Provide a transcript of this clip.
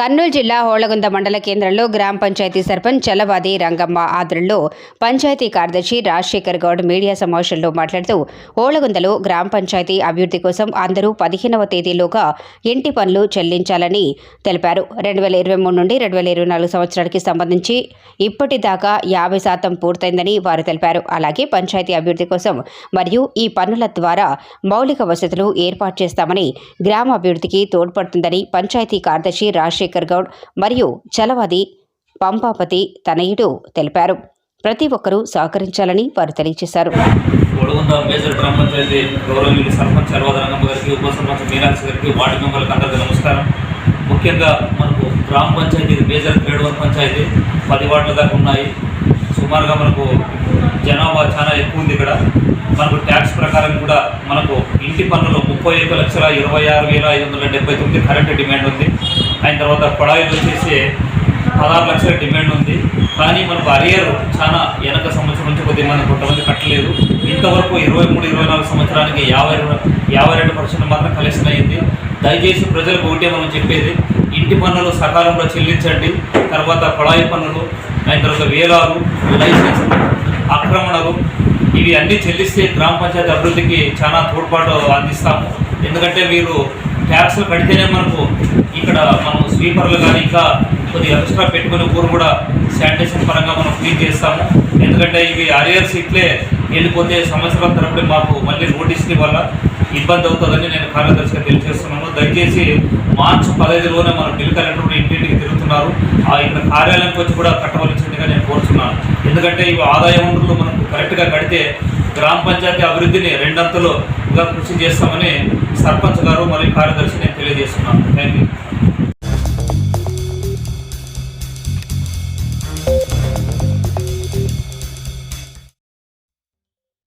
కర్నూలు జిల్లా హోళగుంద మండల కేంద్రంలో గ్రామ పంచాయతీ సర్పంచ్ చలవాది రంగమ్మ ఆధ్వర్యంలో పంచాయతీ కార్యదర్శి రాజశేఖర్ గౌడ్ మీడియా సమావేశంలో మాట్లాడుతూ హోళగుందలో గ్రామ పంచాయతీ అభివృద్ధి కోసం అందరూ పదిహేనవ తేదీలోగా ఇంటి పనులు చెల్లించాలని తెలిపారు. రెండు వేల ఇరవై మూడు నుండి రెండు వేల ఇరవై నాలుగు సంవత్సరానికి సంబంధించి ఇప్పటిదాకా యాభై శాతం పూర్తయిందని వారు తెలిపారు. అలాగే పంచాయతీ అభివృద్ధి కోసం మరియు ఈ పనుల ద్వారా మౌలిక వసతులు ఏర్పాటు చేస్తామని గ్రామ అభివృద్ధికి తోడ్పడుతుందని పంచాయతీ కార్యదర్శి రాజశేఖర్ గౌడ్ మరియు చలవాది పంపాపతి తనయుడు తెలిపారు. ప్రతి ఒక్కరూ సహకరించాలని వారు తెలియజేశారు. మేజర్ గ్రామ పంచాయతీ గౌరవనీయులు సర్పంచ్ గారికి ఉప సర్పంచ్ మీనాక్షి గారికి వార్డు మెంబర్లకు అందరికీ నమస్కారం. ముఖ్యంగా మనకు గ్రామ panchayat major grade one panchayat. పది వార్డుల దాకా ఉన్నాయి. సుమారుగా మనకు జనాభా చాలా ఎక్కువ ఉంది ఇక్కడ. మనకు ట్యాక్స్ ప్రకారం కూడా మనకు ఇంటి పన్నులు ముప్పై ఒక లక్షల ఇరవై ఆరు వేల ఐదు వందల డెబ్బై తొమ్మిది కరెంట్ డిమాండ్ ఉంది. అయిన తర్వాత కొడాయిలు వచ్చేసి పదహారు లక్షల డిమాండ్ ఉంది. కానీ మనకు అరియర్ చాలా వెనక సంవత్సరం నుంచి కొద్దిగా మనం కొంతమంది కట్టలేదు. ఇంతవరకు ఇరవై మూడు ఇరవై నాలుగు సంవత్సరానికి యాభై యాభై రెండు పర్సెంట్ మాత్రం కలెక్షన్ అయ్యింది దయచేసి ప్రజలకు ఒకటే మనం చెప్పేది ఇంటి పన్నులు సకాలంలో చెల్లించండి. తర్వాత కొళాయి పన్నులు అయిన తర్వాత వేలాలు లైసెన్స్ ఆక్రమణలు ఇవి అన్నీ చెల్లిస్తే గ్రామ పంచాయతీ అభివృద్ధికి చాలా తోడ్పాటు అందిస్తాము. ఎందుకంటే మీరు ట్యాక్స్లు కడితేనే మనకు ఇక్కడ మనం స్వీపర్లు కానీ ఇంకా కొద్ది ఎక్స్ట్రా పెట్టుకుని ఊరు కూడా శానిటేషన్ పరంగా మనం క్లీన్ చేస్తాము. ఎందుకంటే ఇవి అరియర్స్ ఇట్లే వెళ్ళిపోతే సంవత్సరాల తరపుడే మాకు మళ్ళీ నోటీసులు వల్ల ఇబ్బంది అవుతుందని నేను కార్యదర్శిగా తెలియజేస్తున్నాను. దయచేసి మార్చి పదహైదులోనే మనం బిల్ కలెక్టర్ ఇంటి కోరుతున్నారు ఆ ఇక్కడ కార్యాలయానికి వచ్చి కూడా కట్టవలసిందిగా నేను కోరుతున్నాను ఎందుకంటే ఇవి ఆదాయ వనరులు మనకు కరెక్ట్గా కడితే గ్రామ పంచాయతీ అభివృద్ధిని రెండంతలుగా కృషి చేస్తామని సర్పంచ్ గారు మరియు కార్యదర్శి నేను తెలియజేస్తున్నాను. Thank you